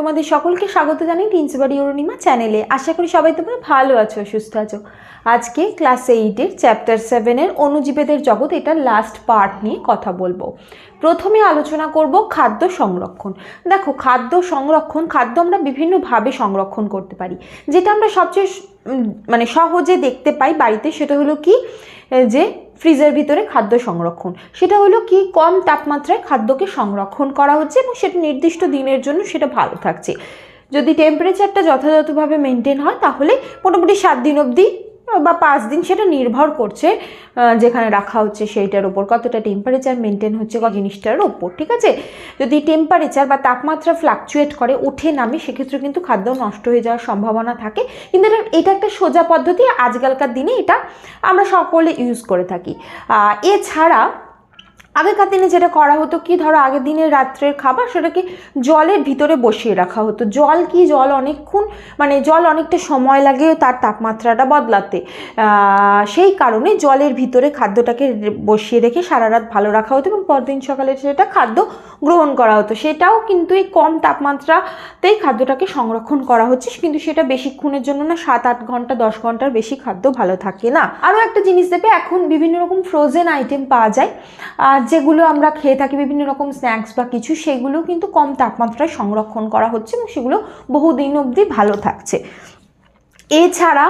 তোমাদের সকলকে স্বাগত জানাই টিন্সবাড়ি অরুণিমা চ্যানেলে। আশা করি সবাই তোমরা ভালো আছো, সুস্থ আছো। আজকে ক্লাস এইটের চ্যাপ্টার সেভেনের অনুজীবেদের জগৎ, এটার লাস্ট পার্ট নিয়ে কথা বলব। প্রথমে আলোচনা করব খাদ্য সংরক্ষণ। দেখো, খাদ্য সংরক্ষণ, খাদ্য আমরা বিভিন্নভাবে সংরক্ষণ করতে পারি। যেটা আমরা সবচেয়ে মানে সহজে দেখতে পাই বাড়িতে, সেটা হলো কি? যে ফ্রিজের ভিতরে খাদ্য সংরক্ষণ। সেটা হলো কি কম তাপমাত্রায় খাদ্যকে সংরক্ষণ করা হচ্ছে এবং সেটা নির্দিষ্ট দিনের জন্য সেটা ভালো থাকছে। যদি টেম্পারেচারটা যথাযথভাবে মেনটেন হয় তাহলে মোটামুটি সাত দিন অবধি বা পাঁচ দিন সেটা নির্ভর করছে যেখানে রাখা হচ্ছে সেইটার ওপর কতটা টেম্পারেচার মেনটেন হচ্ছে কত জিনিসটার ওপর ঠিক আছে? যদি টেম্পারেচার বা তাপমাত্রা ফ্লাকচুয়েট করে, উঠে নামে, সেক্ষেত্রে কিন্তু খাদ্য নষ্ট হয়ে যাওয়ার সম্ভাবনা থাকে। কিন্তু এটা এটা একটা সোজা পদ্ধতি, আজকালকার দিনে এটা আমরা সকলে ইউজ করে থাকি। এছাড়া আগেকার দিনে যেটা করা হতো, কি ধরো আগের দিনের রাত্রের খাবার, সেটাকে জলের ভিতরে বসিয়ে রাখা হতো। জল কি জল? অনেকক্ষণ মানে জল অনেকটা সময় লাগে তার তাপমাত্রাটা বদলাতে। সেই কারণে জলের ভিতরে খাদ্যটাকে বসিয়ে রেখে সারা রাত ভালো রাখা হতো এবং পরদিন সকালে সেটা খাদ্য গ্রহণ করা হতো। সেটাও কিন্তু এই কম তাপমাত্রাতেই খাদ্যটাকে সংরক্ষণ করা হচ্ছে, কিন্তু সেটা বেশিক্ষণের জন্য না, সাত আট ঘণ্টা, দশ ঘণ্টার বেশি খাদ্য ভালো থাকে না। আরও একটা জিনিস দেবে এখন বিভিন্ন রকম ফ্রোজেন আইটেম পাওয়া যায়। আর যেগুলো আমরা খেয়ে থাকি বিভিন্ন রকম স্ন্যাক্স বা কিছু, সেগুলো কিন্তু কম তাপমাত্রায় সংরক্ষণ করা হচ্ছে এবং সেগুলো বহুদিন অবধি ভালো থাকছে। এছাড়া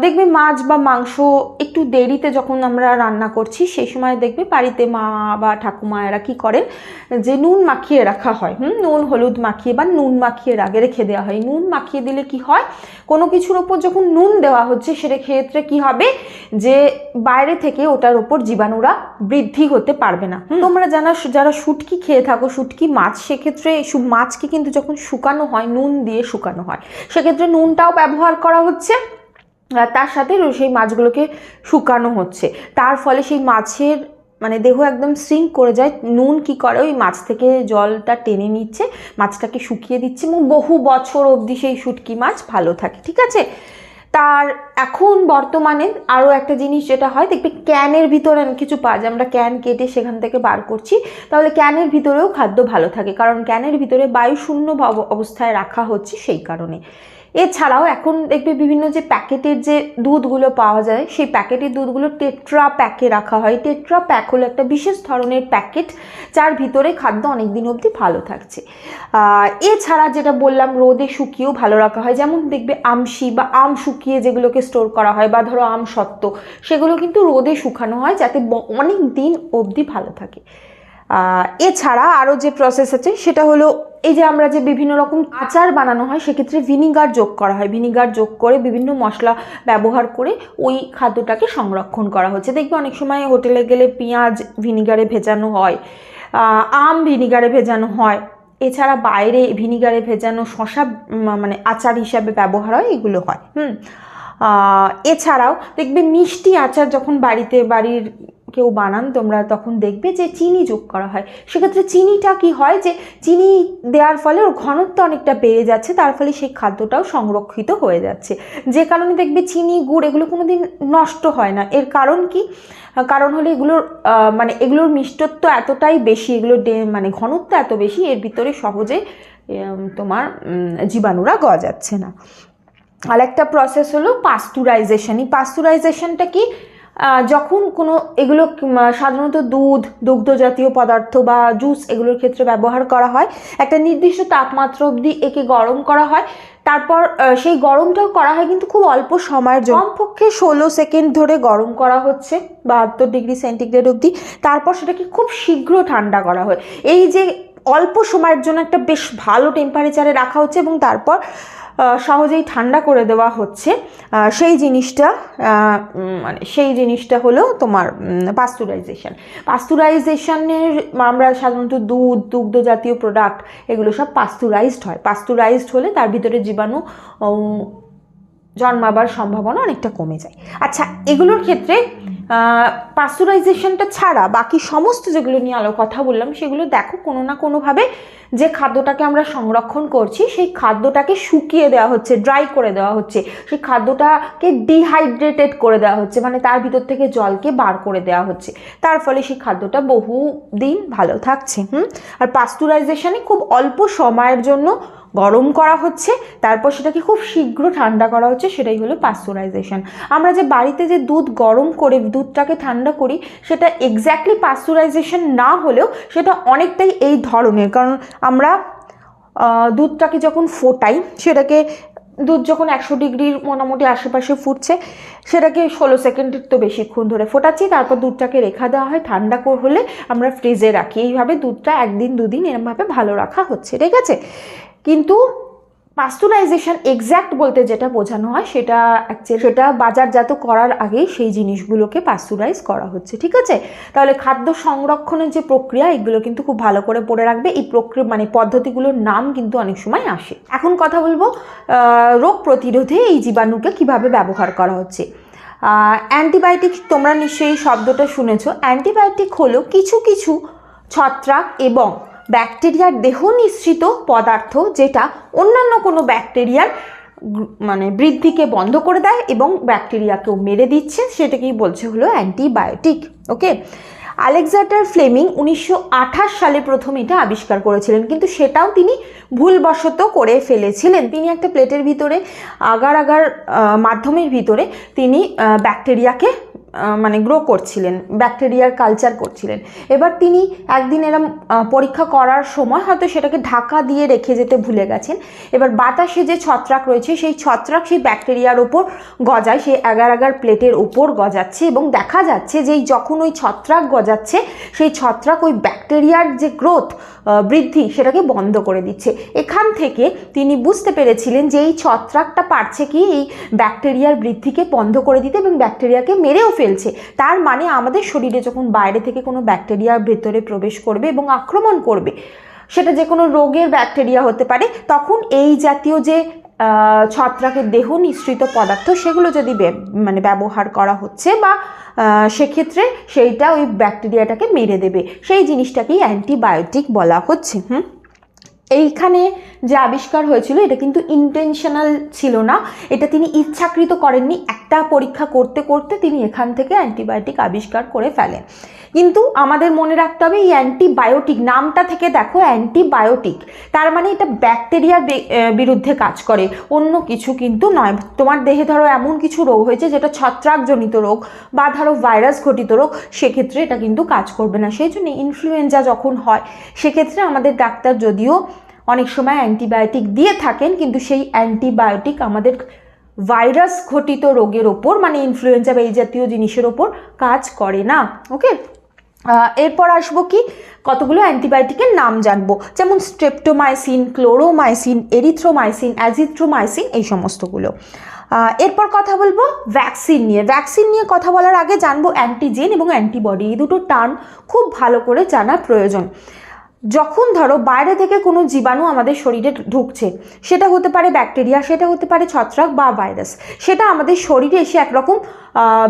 দেখবে মাছ বা মাংস একটু দেরিতে যখন আমরা রান্না করছি সেই সময় দেখবে বাড়িতে মা বা ঠাকুমা এরা কী করেন? যে নুন মাখিয়ে রাখা হয় হুম? নুন হলুদ মাখিয়ে বা নুন মাখিয়ে আগে রেখে দেওয়া হয়। নুন মাখিয়ে দিলে কি হয়? কোনো কিছুর ওপর যখন নুন দেওয়া হচ্ছে সেটা ক্ষেত্রে কি হবে? যে বাইরে থেকে ওটার ওপর জীবাণুরা বৃদ্ধি হতে পারবে না। তোমরা জানা যারা শুটকি খেয়ে থাকো শুটকি মাছ সেক্ষেত্রে সু- মাছকে কিন্তু যখন শুকানো হয় নুন দিয়ে শুকানো হয় সেক্ষেত্রে নুনটাও ব্যবহার করা হচ্ছে। তার সাথে সেই মাছগুলোকে শুকানো হচ্ছে। তার ফলে সেই মাছের মানে দেহ একদম সিঙ্ক করে যায়। নুন কি করে? ওই মাছ থেকে জলটা টেনে নিচ্ছে, মাছটাকে শুকিয়ে দিচ্ছে এবং বহু বছর অবধি সেই শুটকি মাছ ভালো থাকে, ঠিক আছে? তার এখন বর্তমানে আরও একটা জিনিস যেটা হয়, দেখবে ক্যানের ভিতরে কিছু পাওয়া যায় আমরা ক্যান কেটে সেখান থেকে বার করছি, তাহলে ক্যানের ভিতরেও খাদ্য ভালো থাকে। কারণ ক্যানের ভিতরে বায়ু শূন্য অবস্থায় রাখা হচ্ছে সেই কারণে। এছাড়াও এখন দেখবে বিভিন্ন যে প্যাকেটের যে দুধগুলো পাওয়া যায়, সেই প্যাকেটের দুধগুলো টেট্রা প্যাকে রাখা হয়। টেট্রা প্যাক হলো একটা বিশেষ ধরনের প্যাকেট যার ভিতরে খাদ্য অনেক দিন অবধি ভালো থাকছে। এছাড়া যেটা বললাম, রোদে শুকিয়েও ভালো রাখা হয়। যেমন দেখবে আমশি বা আম শুকিয়ে যেগুলোকে স্টোর করা হয় বা ধরো আম সত্ত্ব সেগুলো কিন্তু রোদে শুকানো হয় যাতে অনেক দিন অবধি ভালো থাকে। এছাড়া আরও যে প্রসেস আছে, সেটা হলো এই যে আমরা যে বিভিন্ন রকম আচার বানানো হয়, সেক্ষেত্রে ভিনিগার যোগ করা হয়। ভিনিগার যোগ করে বিভিন্ন মশলা ব্যবহার করে ওই খাদ্যটাকে সংরক্ষণ করা হচ্ছে। দেখবে অনেক সময় হোটেলে গেলে পেঁয়াজ ভিনিগারে ভেজানো হয় আম ভিনিগারে ভেজানো হয়। এছাড়া বাইরে ভিনিগারে ভেজানো শশা মানে আচার হিসাবে ব্যবহার হয়, এগুলো হয়। হুম এছাড়াও দেখবে মিষ্টি আচার যখন বাড়িতে, বাড়ির কেউ বানান, তোমরা তখন দেখবে যে চিনি যোগ করা হয়। সেক্ষেত্রে চিনিটা কি হয় যে, চিনি দেওয়ার ফলে ওর ঘনত্ব অনেকটা বেড়ে যাচ্ছে, তার ফলে সেই খাদ্যটাও সংরক্ষিত হয়ে যাচ্ছে। যে কারণে দেখবে চিনি, গুড় এগুলো কোনো দিন নষ্ট হয় না। এর কারণ কি? কারণ হলো এগুলোর মানে এগুলোর মিষ্টত্ব এতটাই বেশি এগুলোর মানে ঘনত্ব এত বেশি, এর ভিতরে সহজে তোমার জীবাণুরা গজাচ্ছে না। আর একটা প্রসেস হলো পাস্তুরাইজেশন এই পাস্তুরাইজেশনটা কি? যখন কোনো এগুলো সাধারণত দুধ দুগ্ধ জাতীয় পদার্থ বা জুস এগুলোর ক্ষেত্রে ব্যবহার করা হয়। একটা নির্দিষ্ট তাপমাত্রা অবধি একে গরম করা হয়। তারপর সেই গরমটাও করা হয় কিন্তু খুব অল্প সময়ের জন্য। কমপক্ষে ষোলো সেকেন্ড ধরে গরম করা হচ্ছে, বাহাত্তর ডিগ্রি সেন্টিগ্রেড অবধি। তারপর সেটাকে খুব শীঘ্র ঠান্ডা করা হয়। এই যে অল্প সময়ের জন্য একটা বেশ ভালো টেম্পারেচারে রাখা হচ্ছে এবং তারপর সহজেই ঠান্ডা করে দেওয়া হচ্ছে। সেই জিনিসটা মানে সেই জিনিসটা হলো তোমার পাস্তুরাইজেশন পাস্তুরাইজেশনের আমরা সাধারণত দুধ, দুগ্ধ জাতীয় প্রোডাক্ট এগুলো সব পাস্তুরাইজড হয়। পাস্তুরাইজড হলে তার ভিতরে জীবাণু জন্মাবার সম্ভাবনা অনেকটা কমে যায়। আচ্ছা এগুলোর ক্ষেত্রে পাস্তুরাইজেশনটা ছাড়া বাকি সমস্ত যেগুলো নিয়ে আলো কথা বললাম, সেগুলো দেখো কোনো না কোনোভাবে যে খাদ্যটাকে আমরা সংরক্ষণ করছি, সেই খাদ্যটাকে শুকিয়ে দেওয়া হচ্ছে ড্রাই করে দেওয়া হচ্ছে, সেই খাদ্যটাকে ডিহাইড্রেটেড করে দেওয়া হচ্ছে মানে তার ভিতর থেকে জলকে বার করে দেওয়া হচ্ছে। তার ফলে সেই খাদ্যটা বহু দিন ভালো থাকছে, হুম? আর পাস্তুরাইজেশনে খুব অল্প সময়ের জন্য গরম করা হচ্ছে, তারপর সেটাকে খুব শীঘ্র ঠান্ডা করা হচ্ছে, সেটাই হলো পাস্তুরাইজেশন আমরা যে বাড়িতে যে দুধ গরম করে, দুধটাকে ঠান্ডা করি, সেটা এক্স্যাক্টলি পাস্তুরাইজেশন না হলেও সেটা অনেকটাই এই ধরনের। কারণ আমরা দুধটাকে যখন ফোটাই, সেটাকে দুধ যখন একশো ডিগ্রির মোটামুটি আশেপাশে ফুটছে, সেটাকে ষোলো সেকেন্ডের তো বেশিক্ষণ ধরে ফোটাচ্ছি, তারপর দুধটাকে রেখা দেওয়া হয়, ঠান্ডা হলে আমরা ফ্রিজে রাখি। এইভাবে দুধটা একদিন, দুদিন এরমভাবে ভালো রাখা হচ্ছে, ঠিক আছে? কিন্তু পাস্তুরাইজেশন এক্স্যাক্ট বলতে যেটা বোঝানো হয় সেটা অ্যাকচুয়ালি সেটা বাজারজাত করার আগেই সেই জিনিসগুলোকে পাস্তুরাইজ করা হচ্ছে, ঠিক আছে? তাহলে খাদ্য সংরক্ষণের যে প্রক্রিয়া, এগুলো কিন্তু খুব ভালো করে পড়ে রাখবে। এই প্রক্রিয়া মানে পদ্ধতিগুলোর নাম কিন্তু অনেক সময় আসে। এখন কথা বলব রোগ প্রতিরোধে এই জীবাণুকে কীভাবে ব্যবহার করা হচ্ছে। অ্যান্টিবায়োটিক, তোমরা নিশ্চয়ই শব্দটা শুনেছো। অ্যান্টিবায়োটিক হলো কিছু কিছু ছত্রাক এবং ব্যাকটেরিয়ার দেহ নিঃসৃত পদার্থ যেটা অন্যান্য কোনো ব্যাকটেরিয়ার মানে বৃদ্ধিকে বন্ধ করে দেয় এবং ব্যাকটেরিয়াকেও মেরে দিচ্ছে, সেটাকেই বলছে হলো অ্যান্টিবায়োটিক, ওকে? আলেকজান্ডার ফ্লেমিং উনিশশো আঠাশ সালে প্রথম এটা আবিষ্কার করেছিলেন, কিন্তু সেটাও তিনি ভুলবশত করে ফেলেছিলেন। তিনি একটা প্লেটের ভিতরে, আগার আগার মাধ্যমের ভিতরে তিনি ব্যাকটেরিয়াকে মানে গ্রো করছিলেন ব্যাকটেরিয়ার কালচার করছিলেন। এবার তিনি একদিন এরম পরীক্ষা করার সময় হয়তো সেটাকে ঢাকা দিয়ে রেখে যেতে ভুলে গেছেন। এবার বাতাসে যে ছত্রাক রয়েছে, সেই ছত্রাক সেই ব্যাকটেরিয়ার ওপর গজায়, সেই এগার এগার প্লেটের ওপর গজাচ্ছে এবং দেখা যাচ্ছে যে যখন ওই ছত্রাক গজাচ্ছে, সেই ছত্রাক ওই ব্যাকটেরিয়ার যে গ্রোথ বৃদ্ধি, সেটাকে বন্ধ করে দিচ্ছে। এখান থেকে তিনি বুঝতে পেরেছিলেন যে এই ছত্রাকটা পারছে কি এই ব্যাকটেরিয়ার বৃদ্ধিকে বন্ধ করে দিতে এবং ব্যাকটেরিয়াকে মেরেও ফেলছে। তার মানে আমাদের শরীরে যখন বাইরে থেকে কোনো ব্যাকটেরিয়ার ভেতরে প্রবেশ করবে এবং আক্রমণ করবে, সেটা যে কোনো রোগের ব্যাকটেরিয়া হতে পারে, তখন এই জাতীয় যে ছত্রাকের দেহ নিঃসৃত পদার্থ, সেগুলো যদি মানে ব্যবহার করা হচ্ছে বা সেক্ষেত্রে সেইটা ওই ব্যাকটেরিয়াটাকে মেরে দেবে। সেই জিনিসটাকেই অ্যান্টিবায়োটিক বলা হচ্ছে। হুম? এইখানে যে আবিষ্কার হয়েছিল, এটা কিন্তু ইন্টেনশনাল ছিল না। এটা তিনি ইচ্ছাকৃত করেননি। একটা পরীক্ষা করতে করতে তিনি এখান থেকে অ্যান্টিবায়োটিক আবিষ্কার করে ফেলেন। কিন্তু আমাদের মনে রাখতে হবে, এই অ্যান্টিবায়োটিক নামটা থেকে দেখো অ্যান্টিবায়োটিক তার মানে এটা ব্যাকটেরিয়ার বিরুদ্ধে কাজ করে। অন্য কিছু কিন্তু নয়। তোমার দেহে ধরো এমন কিছু রোগ হয়েছে, যেটা ছত্রাকজনিত রোগ বা ধরো ভাইরাস ঘটিত রোগ, সেক্ষেত্রে এটা কিন্তু কাজ করবে না। সেই জন্য ইনফ্লুয়েঞ্জা যখন হয়, সেক্ষেত্রে আমাদের ডাক্তার যদিও অনেক সময় অ্যান্টিবায়োটিক দিয়ে থাকেন, কিন্তু সেই অ্যান্টিবায়োটিক আমাদের ভাইরাস ঘটিত রোগের ওপর মানে ইনফ্লুয়েঞ্জা বা এই জাতীয় জিনিসের ওপর কাজ করে না ওকে এরপর আসব কি? কতগুলো অ্যান্টিবায়োটিকের নাম জানব? যেমন স্ট্রেপ্টোমাইসিন ক্লোরোমাইসিন এরিথ্রোমাইসিন অ্যাজিথ্রোমাইসিন এই সমস্তগুলো। এরপর কথা বলব ভ্যাকসিন নিয়ে। ভ্যাকসিন নিয়ে কথা বলার আগে জানব অ্যান্টিজেন এবং অ্যান্টিবডি এই দুটো টার্ম খুব ভালো করে জানা প্রয়োজন। যখন ধরো বাইরে থেকে কোনো জীবাণু আমাদের শরীরে ঢুকছে, সেটা হতে পারে ব্যাকটেরিয়া, সেটা হতে পারে ছত্রাক বা ভাইরাস, সেটা আমাদের শরীরে এসে একরকম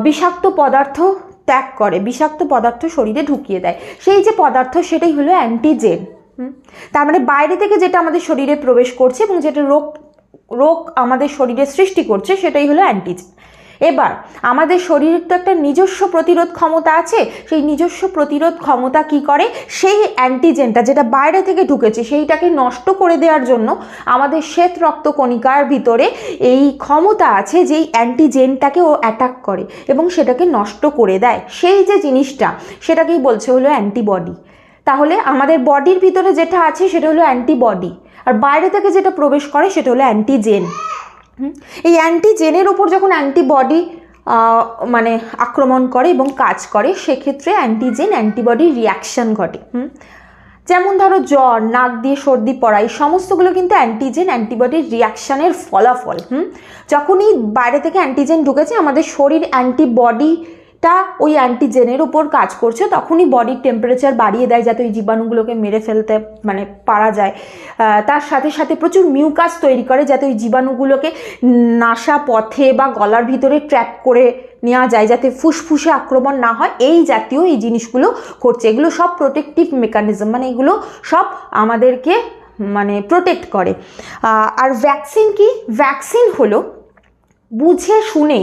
বিষাক্ত পদার্থ ত্যাগ করে, বিষাক্ত পদার্থ শরীরে ঢুকিয়ে দেয় সেই যে পদার্থ, সেটাই হলো অ্যান্টিজেন? তার মানে বাইরে থেকে যেটা আমাদের শরীরে প্রবেশ করছে এবং যেটা রোগ রোগ আমাদের শরীরে সৃষ্টি করছে, সেটাই হলো অ্যান্টিজেন এবার, আমাদের শরীরের তো একটা নিজস্ব প্রতিরোধ ক্ষমতা আছে, সেই নিজস্ব প্রতিরোধ ক্ষমতা কি করে? সেই অ্যান্টিজেনটা যেটা বাইরে থেকে ঢুকেছে, সেইটাকে নষ্ট করে দেওয়ার জন্য আমাদের শ্বেত রক্ত কণিকার ভিতরে এই ক্ষমতা আছে যেই অ্যান্টিজেনটাকে ও অ্যাটাক করে এবং সেটাকে নষ্ট করে দেয়। সেই যে জিনিসটা, সেটাকেই বলছে হলো অ্যান্টিবডি তাহলে আমাদের বডির ভিতরে যেটা আছে, সেটা হলো অ্যান্টিবডি আর বাইরে থেকে যেটা প্রবেশ করে, সেটা হলো অ্যান্টিজেন? এই অ্যান্টিজেনের ওপর যখন অ্যান্টিবডি মানে আক্রমণ করে এবং কাজ করে, সেক্ষেত্রে অ্যান্টিজেন অ্যান্টিবডি রিয়াকশান ঘটে? যেমন ধরো জ্বর, নাক দিয়ে সর্দি, পড়া, এই সমস্তগুলো কিন্তু অ্যান্টিজেন অ্যান্টিবডির রিয়াকশানের ফলাফল, হুম যখনই বাইরে থেকে অ্যান্টিজেন ঢুকেছে, আমাদের শরীর অ্যান্টিবডিটা ওই অ্যান্টিজেনের উপর কাজ করছে, তখনই বডির টেম্পারেচার বাড়িয়ে দেয় যাতে ওই জীবাণুগুলোকে মেরে ফেলতে মানে পারা যায়। তার সাথে সাথে প্রচুর মিউকাস তৈরি করে যাতে ওই জীবাণুগুলোকে নাসা পথে বা গলার ভিতরে ট্র্যাপ করে নেওয়া যায়, যাতে ফুসফুসে আক্রমণ না হয়। এই জাতীয় এই জিনিসগুলো করছে এগুলো সব প্রোটেকটিভ মেকানিজম মানে এগুলো সব আমাদেরকে মানে প্রোটেক্ট করে। আর ভ্যাকসিন কি? ভ্যাকসিন হলো বুঝে শুনে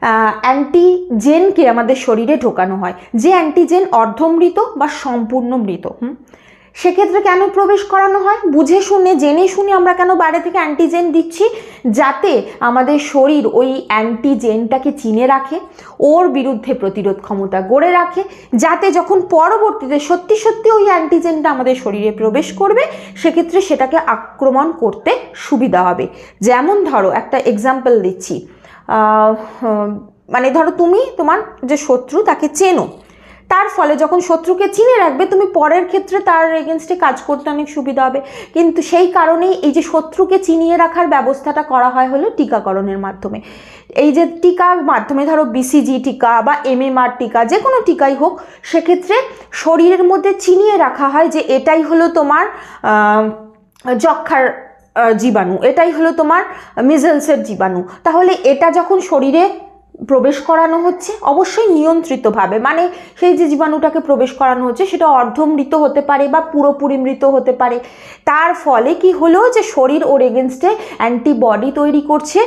অ্যান্টিজেনকে আমাদের শরীরে ঢোকানো হয়। যে অ্যান্টিজেন অর্ধমৃত বা সম্পূর্ণ মৃত হুম? সেক্ষেত্রে কেন প্রবেশ করানো হয়? বুঝে শুনে, জেনে শুনে আমরা কেন বাইরে থেকে অ্যান্টিজেন দিচ্ছি? যাতে আমাদের শরীর ওই অ্যান্টিজেনটাকে চিনে রাখে, ওর বিরুদ্ধে প্রতিরোধ ক্ষমতা গড়ে রাখে, যাতে যখন পরবর্তীতে সত্যি সত্যি ওই অ্যান্টিজেনটা আমাদের শরীরে প্রবেশ করবে, সেক্ষেত্রে সেটাকে আক্রমণ করতে সুবিধা হবে। যেমন ধরো, একটা এক্সাম্পল দিচ্ছি। মানে ধরো তুমি তোমার যে শত্রু তাকে চেনো। তার ফলে যখন শত্রুকে চিনে রাখবে, তুমি পরের ক্ষেত্রে তার এগেনস্টে কাজ করতে অনেক সুবিধা হবে। কিন্তু সেই কারণেই এই যে শত্রুকে চিনিয়ে রাখার ব্যবস্থাটা করা হয় হলো টিকাকরণের মাধ্যমে। এই যে টিকার মাধ্যমে ধরো বিসিজি টিকা বা এমএমআর টিকা, যে কোনো টিকাই হোক, সেক্ষেত্রে শরীরের মধ্যে চিনিয়ে রাখা হয় যে এটাই হলো তোমার যক্ষার জীবাণু। এটাই হলো তোমার মিজেলসের জীবাণু। তাহলে এটা যখন শরীরে প্রবেশ করানো হচ্ছে, অবশ্যই নিয়ন্ত্রিতভাবে। মানে সেই যে জীবাণুটাকে প্রবেশ করানো হচ্ছে, সেটা অর্ধমৃত হতে পারে বা পুরোপুরি মৃত হতে পারে। তার ফলে কি হলো যে শরীর ওর এগেনস্টে অ্যান্টিবডি তৈরি করছে।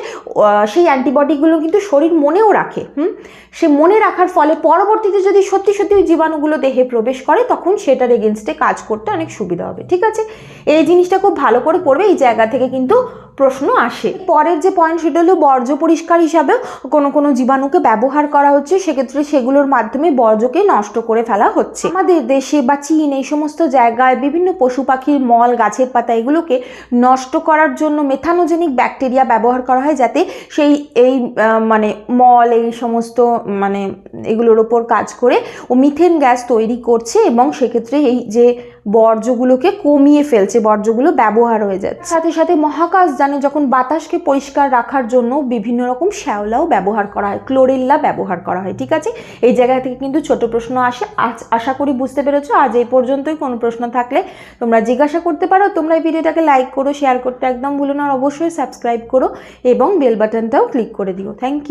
সেই অ্যান্টিবডিগুলো কিন্তু শরীর মনেও রাখে, হুম? সে মনে রাখার ফলে পরবর্তীতে যদি সত্যি সত্যি ওই জীবাণুগুলো দেহে প্রবেশ করে, তখন সেটার এগেনস্টে কাজ করতে অনেক সুবিধা হবে, ঠিক আছে? এই জিনিসটা খুব ভালো করে পড়বে, এই জায়গা থেকে কিন্তু প্রশ্ন আসে। পরের যে পয়েন্ট সেটা হলো বর্জ্য পরিষ্কার হিসাবেও কোনো কোনো জীবাণুকে ব্যবহার করা হচ্ছে, সেক্ষেত্রে সেগুলোর মাধ্যমে বর্জ্যকে নষ্ট করে ফেলা হচ্ছে। আমাদের দেশে বা চীন এই সমস্ত জায়গায় বিভিন্ন পশু পাখির মল, গাছের পাতা এগুলোকে নষ্ট করার জন্য মেথানোজেনিক ব্যাকটেরিয়া ব্যবহার করা হয় যাতে সেই এই মানে মল, এই সমস্ত মানে এগুলোর ওপর কাজ করে ও মিথেন গ্যাস তৈরি করছে এবং সেক্ষেত্রে এই যে বর্জ্যগুলোকে কমিয়ে ফেলছে, বর্জ্যগুলো ব্যবহার হয়ে যাচ্ছে। সাথে সাথে মহাকাশ যানে যখন বাতাসকে পরিষ্কার রাখার জন্য বিভিন্ন রকম শ্যাওলাও ব্যবহার করা হয় ক্লোরেল্লা ব্যবহার করা হয়, ঠিক আছে? এই জায়গা থেকে কিন্তু ছোট প্রশ্ন আসে। আজ আশা করি বুঝতে পেরেছ, আজ এই পর্যন্তই। কোনো প্রশ্ন থাকলে তোমরা জিজ্ঞাসা করতে পারো। তোমরা এই ভিডিওটাকে লাইক করো শেয়ার করতে একদম ভুলো না অবশ্যই সাবস্ক্রাইব করো এবং বেল বাটনটাও ক্লিক করে দিও। Thank you